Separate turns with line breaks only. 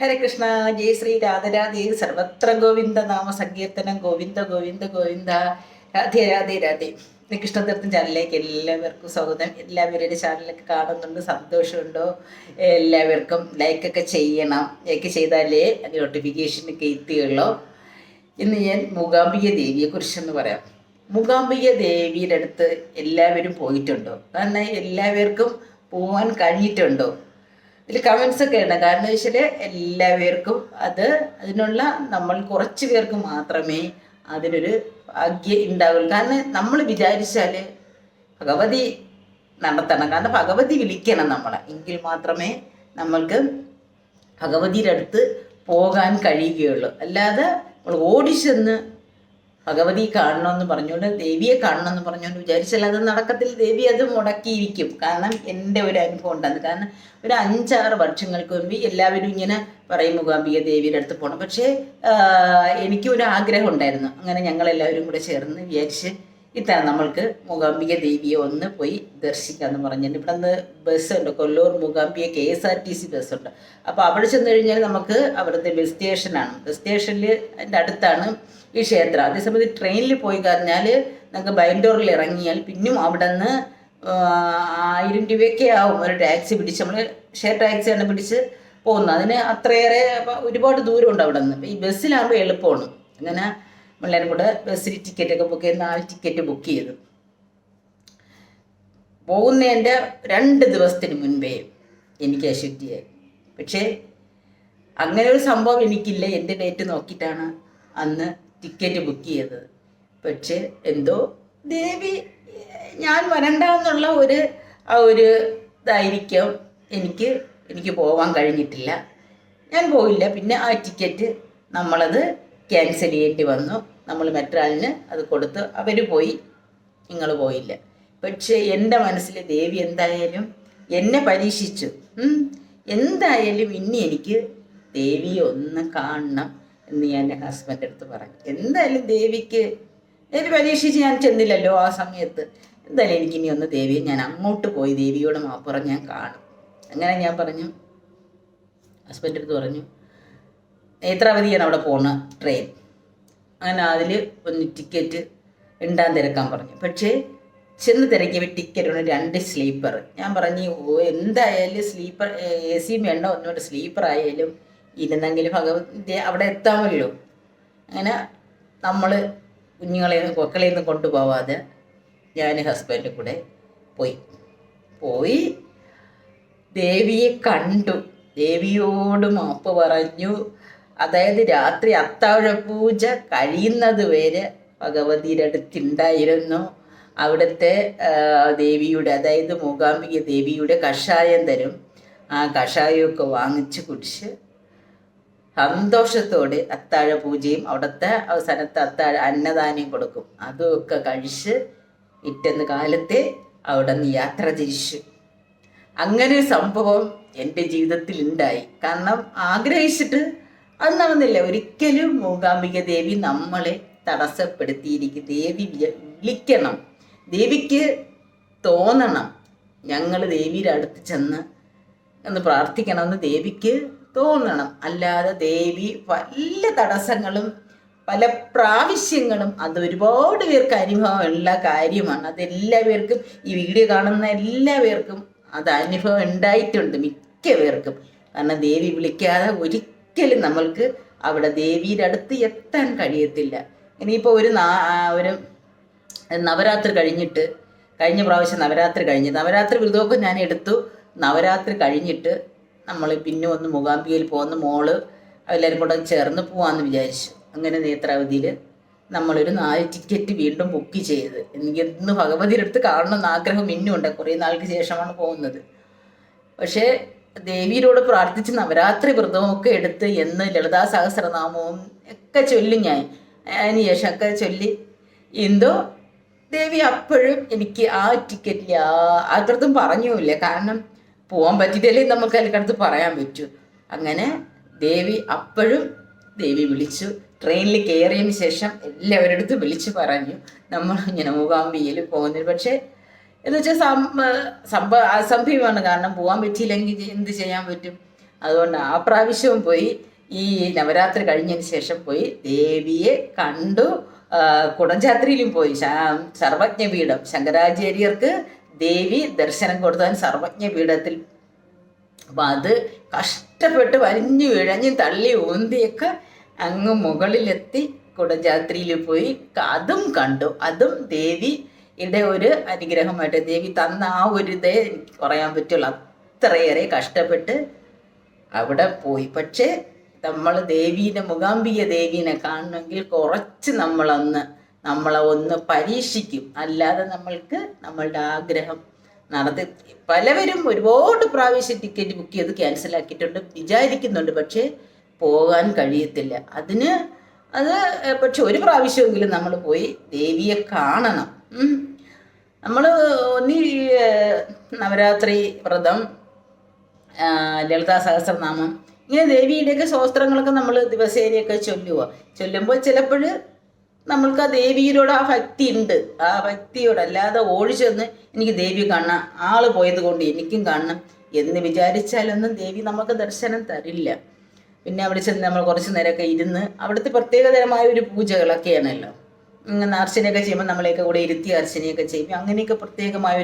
ഹരേ കൃഷ്ണ ജയ ശ്രീ രാധരാധേ സർവത്ര ഗോവിന്ദ നാമ സങ്കീർത്തനം ഗോവിന്ദ ഗോവിന്ദ ഗോവിന്ദ രാധേ രാധേ രാധേ. കൃഷ്ണതീർത്ഥം ചാനലിലേക്ക് എല്ലാവർക്കും സ്വാഗതം. എല്ലാവരും എന്റെ ചാനലൊക്കെ കാണുന്നുണ്ട് സന്തോഷമുണ്ടോ? എല്ലാവർക്കും ലൈക്കൊക്കെ ചെയ്യണം. ലൈക്ക് ചെയ്താലേ അത് നോട്ടിഫിക്കേഷനൊക്കെ എത്തുകയുള്ളൂ ഇന്ന് ഞാൻ മൂകാംബിക ദേവിയെ കുറിച്ചെന്ന് പറയാം. മൂകാംബിക ദേവിയുടെ അടുത്ത് എല്ലാവരും പോയിട്ടുണ്ടോ? കാരണം എല്ലാവർക്കും പോകാൻ കഴിഞ്ഞിട്ടുണ്ടോ? ഇതിൽ കമൻസ് ഒക്കെ ഉണ്ട്. കാരണം വെച്ചാൽ എല്ലാവർക്കും അത് അതിനുള്ള നമ്മൾ കുറച്ച് പേർക്ക് മാത്രമേ അതിനൊരു ഭാഗ്യം ഉണ്ടാവുള്ളൂ. കാരണം നമ്മൾ വിചാരിച്ചാൽ ഭഗവതി നടത്തണം. കാരണം ഭഗവതി വിളിക്കണം നമ്മളെ. എങ്കിൽ മാത്രമേ നമ്മൾക്ക് ഭഗവതിയുടെ അടുത്ത് പോകാൻ കഴിയുകയുള്ളൂ. അല്ലാതെ നമ്മൾ ഓടിച്ചെന്ന് ഭഗവതി കാണണമെന്ന് പറഞ്ഞുകൊണ്ട് ദേവിയെ കാണണമെന്ന് പറഞ്ഞുകൊണ്ട് വിചാരിച്ചാൽ അത് നടക്കത്തിൽ ദേവി അത് മുടക്കിയിരിക്കും. കാരണം എന്റെ ഒരു അനുഭവം ഉണ്ടാകുന്നു കാരണം ഒരു അഞ്ചാറ് വർഷങ്ങൾക്ക് മുമ്പ് എല്ലാവരും ഇങ്ങനെ പറയും മൂകാംബിക ദേവിയുടെ അടുത്ത് പോകണം പക്ഷേ എനിക്കൊരു ആഗ്രഹം ഉണ്ടായിരുന്നു. അങ്ങനെ ഞങ്ങളെല്ലാവരും കൂടെ ചേർന്ന് വിചാരിച്ച് ഇത്തരം നമ്മൾക്ക് മൂകാംബിക ദേവിയെ ഒന്ന് പോയി ദർശിക്കാമെന്ന് പറഞ്ഞിട്ട് ഇവിടെ നിന്ന് ബസ്സുണ്ട് Kollur Mookambika K S R T C ബസ്സുണ്ട്. അപ്പോൾ അവിടെ ചെന്ന് കഴിഞ്ഞാൽ നമുക്ക് അവിടുത്തെ ബസ് സ്റ്റേഷനാണ്. ബസ് സ്റ്റേഷനിൽ അതിന്റെ അടുത്താണ് ഈ ക്ഷേത്രം. അതേസമയത്ത് ട്രെയിനിൽ പോയി കഴിഞ്ഞാൽ നമുക്ക് ബൈൻഡോറിൽ ഇറങ്ങിയാൽ പിന്നും അവിടെ നിന്ന് ആയിരം രൂപയൊക്കെ ആവും ഒരു ടാക്സി പിടിച്ച്. നമ്മൾ ഷെയർ ടാക്സിയാണ് പിടിച്ച് പോകുന്നത്. അതിന് അത്രയേറെ ഒരുപാട് ദൂരമുണ്ട് അവിടെ നിന്ന് ഈ ബസ്സിലാകുമ്പോൾ എളുപ്പമാണ്. അങ്ങനെ നമ്മളെല്ലാവരും കൂടെ ബസ്സിൽ ടിക്കറ്റൊക്കെ ബുക്ക് ചെയ്ത് നാല് ടിക്കറ്റ് ബുക്ക് ചെയ്തു. പോകുന്നതിന്റെ രണ്ട് ദിവസത്തിന് മുൻപേ എനിക്ക് അശുദ്ധിയായി പക്ഷേ അങ്ങനെ ഒരു സംഭവം എനിക്കില്ല. എന്റെ ഡേറ്റ് നോക്കിയിട്ടാണ് അന്ന് ടിക്കറ്റ് ബുക്ക് ചെയ്തത് പക്ഷെ എന്തോ ദേവി ഞാൻ വരണ്ടെന്നുള്ള ഒരു ആ ഒരു ഇതായിരിക്കും എനിക്ക് എനിക്ക് പോവാൻ കഴിഞ്ഞിട്ടില്ല. ഞാൻ പോയില്ല. പിന്നെ ആ ടിക്കറ്റ് നമ്മളത് ക്യാൻസൽ ചെയ്യേണ്ടി വന്നു. നമ്മൾ മറ്റൊരാളിന് അത് കൊടുത്ത് അവർ പോയി. നിങ്ങൾ പോയില്ല. പക്ഷേ എന്റെ മനസ്സിൽ ദേവി എന്തായാലും എന്നെ പരീക്ഷിച്ചു. എന്തായാലും ഇനി എനിക്ക് ദേവിയെ ഒന്ന് കാണണം. എന്ന് ഞാൻ എന്റെ ഹസ്ബൻഡ് അടുത്ത് പറഞ്ഞു എന്തായാലും ദേവിക്ക് ദേവി പരീക്ഷിച്ച് ഞാൻ ചെന്നില്ലല്ലോ ആ സമയത്ത്. എന്തായാലും എനിക്ക് ഇനി ഒന്ന് ദേവിയെ ഞാൻ അങ്ങോട്ട് പോയി ദേവിയോട് മാപ്പുറം ഞാൻ കാണും. അങ്ങനെ ഞാൻ പറഞ്ഞു. ഹസ്ബൻഡ് അടുത്ത് പറഞ്ഞു. നേത്രാവതിയാണ് അവിടെ പോണ ട്രെയിൻ അങ്ങനെ അതിൽ ഒന്ന് ടിക്കറ്റ് ഉണ്ടാൻ തിരക്കാൻ പറഞ്ഞു. പക്ഷേ ചെന്ന് തിരക്കിയപ്പോൾ ടിക്കറ്റ് ഉണ്ട് രണ്ട് സ്ലീപ്പർ ഞാൻ പറഞ്ഞു എന്തായാലും സ്ലീപ്പർ എ സിയും വേണ്ട. ഒന്നുകൊണ്ട് സ്ലീപ്പർ ആയാലും ഇരുന്നെങ്കിൽ ഭഗവതി അവിടെ എത്താമല്ലോ. അങ്ങനെ നമ്മൾ കുഞ്ഞുങ്ങളെ മക്കളെ ഒന്നും കൊണ്ടുപോവാതെ ഞാൻ ഹസ്ബൻഡ് കൂടെ പോയി. പോയി ദേവിയെ കണ്ടു. ദേവിയോട് മാപ്പ് പറഞ്ഞു. അതായത് രാത്രി അത്താഴ പൂജ കഴിയുന്നത് വരെ ഭഗവതിയുടെ അടുത്തുണ്ടായിരുന്നു. അവിടുത്തെ ദേവിയുടെ അതായത് മൂകാംബിക ദേവിയുടെ കഷായം തരും. ആ കഷായമൊക്കെ വാങ്ങിച്ച് കുടിച്ച് സന്തോഷത്തോടെ അത്താഴ പൂജയും അവിടുത്തെ അവസാനത്തെ അത്താഴ അന്നദാനം കൊടുക്കും. അതുമൊക്കെ കഴിച്ച് ഇറ്റന്ന് കാലത്തെ അവിടെ നിന്ന് യാത്ര തിരിച്ചു. അങ്ങനെ ഒരു സംഭവം എന്റെ ജീവിതത്തിൽ ഉണ്ടായി. കാരണം ആഗ്രഹിച്ചിട്ട് അത് നടന്നില്ല ഒരിക്കലും മൂകാംബിക ദേവി നമ്മളെ തടസ്സപ്പെടുത്തിയിരിക്കും. ദേവി വിളി- വിളിക്കണം. ദേവിക്ക് തോന്നണം. ഞങ്ങൾ ദേവിയുടെ അടുത്ത് ചെന്ന് എന്ന് പ്രാർത്ഥിക്കണമെന്ന് ദേവിക്ക് തോന്നണം. അല്ലാതെ ദേവി വല്ല തടസ്സങ്ങളും പല പ്രാവശ്യങ്ങളും അത് ഒരുപാട് പേർക്ക് അനുഭവമുള്ള കാര്യമാണ്. അത് എല്ലാവർക്കും ഈ വീഡിയോ കാണുന്ന എല്ലാ പേർക്കും അത് അനുഭവം ഉണ്ടായിട്ടുണ്ട് മിക്ക പേർക്കും. കാരണം ദേവി വിളിക്കാതെ ഒരിക്കലും നമ്മൾക്ക് അവിടെ ദേവിയുടെ അടുത്ത് എത്താൻ കഴിയത്തില്ല. ഇനിയിപ്പോൾ ഒരു നാ ഒരു നവരാത്രി കഴിഞ്ഞിട്ട് കഴിഞ്ഞ പ്രാവശ്യം നവരാത്രി കഴിഞ്ഞ് നവരാത്രി വ്രതമൊക്കെ ഞാൻ എടുത്തു. നവരാത്രി കഴിഞ്ഞിട്ട് നമ്മൾ പിന്നെ ഒന്ന് മൂകാംബികയിൽ പോകുന്ന മോൾ എല്ലാവരും കൂടെ ചേർന്ന് പോവാന്ന് വിചാരിച്ചു. അങ്ങനെ നേത്രാവതിയിൽ നമ്മളൊരു നാല് ടിക്കറ്റ് വീണ്ടും ബുക്ക് ചെയ്ത്. എനിക്ക് ഇന്ന് ഭഗവതിയുടെ അടുത്ത് കാണണമെന്ന് ആഗ്രഹം ഇന്നും ഉണ്ട് കുറേ നാൾക്ക് ശേഷമാണ് പോകുന്നത്. പക്ഷേ ദേവിയോട് പ്രാർത്ഥിച്ച് നവരാത്രി വ്രതമൊക്കെ എടുത്ത് എന്ന് ലളിതാ സഹസ്രനാമവും ഒക്കെ ചൊല്ലി ഞാൻ. അതിന് ശേഷം ഒക്കെ ചൊല്ലി. എന്തോ ദേവി അപ്പോഴും എനിക്ക് ആ ടിക്കറ്റിൽ അത്രത്തും പറഞ്ഞുമില്ല. കാരണം പോകാൻ പറ്റിയിട്ടല്ലേ നമുക്ക് അതിനടുത്ത് പറയാൻ പറ്റൂ. അങ്ങനെ ദേവി അപ്പോഴും ദേവി വിളിച്ചു. ട്രെയിനിൽ കയറിയതിന് ശേഷം എല്ലാവരുടെ അടുത്ത് വിളിച്ചു പറഞ്ഞു. നമ്മൾ ഇങ്ങനെ മൂകാംബിയിൽ പോകുന്നത് പക്ഷേ എന്ന് വെച്ചാൽ സംഭ സംഭവ അസംഭവമാണ്. കാരണം പോകാൻ പറ്റിയില്ലെങ്കിൽ എന്ത് ചെയ്യാൻ പറ്റും? അതുകൊണ്ട് ആ പ്രാവശ്യവും പോയി. ഈ നവരാത്രി കഴിഞ്ഞതിന് ശേഷം പോയി. ദേവിയെ കണ്ടു. കുടഞ്ചാത്രിയിലും പോയി. സർവജ്ഞപീഠം. ശങ്കരാചാര്യർക്ക് ദേവി ദർശനം കൊടുത്താൻ സർവജ്ഞ പീഠത്തിൽ. അപ്പം അത് കഷ്ടപ്പെട്ട് വലിഞ്ഞു ഇഴഞ്ഞ് തള്ളി ഊന്തിയൊക്കെ അങ്ങ് മുകളിലെത്തി കുടജാത്രിയിൽ പോയി. അതും കണ്ടു. അതും ദേവിയുടെ ഒരു അനുഗ്രഹമായിട്ട് ദേവി തന്ന ആ ഒരു ഇതേ എനിക്ക് പറയാൻ പറ്റുള്ളൂ. അത്രയേറെ കഷ്ടപ്പെട്ട് അവിടെ പോയി. പക്ഷേ നമ്മൾ ദേവീനെ മുഖാംബിക ദേവീനെ കാണണമെങ്കിൽ കുറച്ച് നമ്മളൊന്ന് നമ്മളെ ഒന്ന് പരീക്ഷിക്കും. അല്ലാതെ നമ്മൾക്ക് നമ്മളുടെ ആഗ്രഹം നടത്തി പലവരും ഒരുപാട് പ്രാവശ്യം ടിക്കറ്റ് ബുക്ക് ചെയ്ത് ക്യാൻസൽ ആക്കിയിട്ടുണ്ട്. വിചാരിക്കുന്നുണ്ട്. പക്ഷേ പോകാൻ കഴിയത്തില്ല. അതിന് അത് പക്ഷെ ഒരു പ്രാവശ്യമെങ്കിലും നമ്മൾ പോയി ദേവിയെ കാണണം. നമ്മൾ ഒന്നി നവരാത്രി വ്രതം ലളിതാ സഹസ്രനാമം ഇങ്ങനെ ദേവിയുടെയൊക്കെ ശോസ്ത്രങ്ങളൊക്കെ നമ്മൾ ദിവസേനയൊക്കെ ചൊല്ലുക ചൊല്ലുമ്പോൾ ചിലപ്പോൾ നമ്മൾക്ക് ആ ദേവിയിലോട് ആ ഭക്തി ഉണ്ട്. ആ ഭക്തിയോട് അല്ലാതെ ഓടിച്ചെന്ന് എനിക്ക് ദേവി കാണാം ആൾ പോയത് കൊണ്ട് എനിക്കും കാണണം എന്ന് വിചാരിച്ചാലൊന്നും ദേവി നമുക്ക് ദർശനം തരില്ല. പിന്നെ അവിടെ ചെന്ന് നമ്മൾ കുറച്ച് നേരമൊക്കെ ഇരുന്ന് അവിടുത്തെ പ്രത്യേകതരമായ ഒരു പൂജകളൊക്കെയാണല്ലോ. ഇങ്ങനെ അർച്ചനയൊക്കെ ചെയ്യുമ്പോൾ നമ്മളെയൊക്കെ കൂടെ ഇരുത്തി അർച്ചനയൊക്കെ ചെയ്യും. അങ്ങനെയൊക്കെ പ്രത്യേകമായ ഒരു